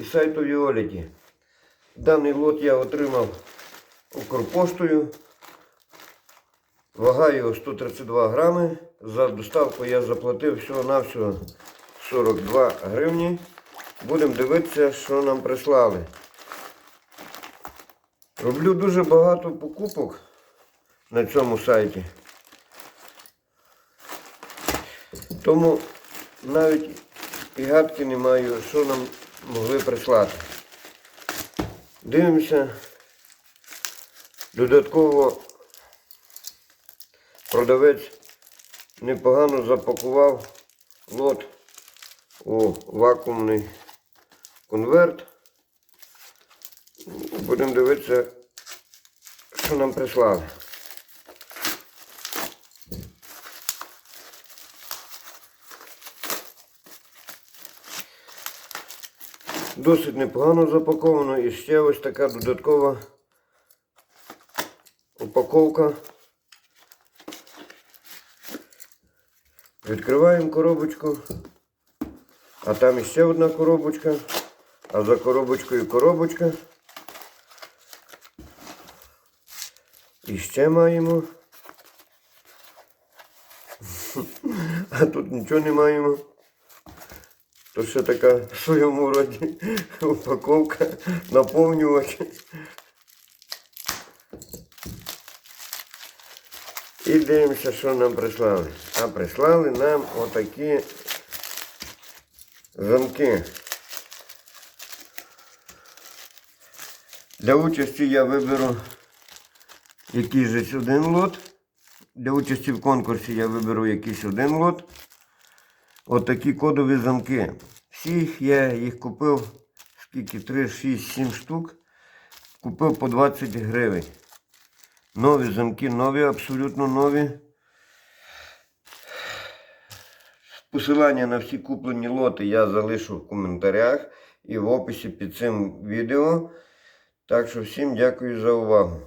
і сайту Віоліті. Даний лот я отримав Укрпоштою. Вага його 132 грами. За доставку я заплатив всього-навсього 42 гривні. Будемо дивитися, що нам прислали. Роблю дуже багато покупок на цьому сайті. Тому навіть і гадки не маю, що нам могли прислати. Дивимося. Додатково продавець непогано запакував лот у вакуумний конверт. Будемо дивитися, що нам прислали. Досить непогано запаковано і ще ось така додаткова упаковка. Відкриваємо коробочку, а там іще одна коробочка, а за коробочкою коробочка. І ще маємо. А тут нічого не маємо. То ще така в своєму роді упаковка, наповнювач. І дивимося, що нам прислали. А прислали нам отакі замки. Для участі я виберу якийсь один лот. Для участі в конкурсі я виберу якийсь один лот. Отакі кодові замки. Всіх я їх купив, скільки 3, 6, 7 штук. Купив по 20 гривень. Нові замки, нові, абсолютно нові. Посилання на всі куплені лоти я залишу в коментарях і в описі під цим відео. Так що всім дякую за увагу.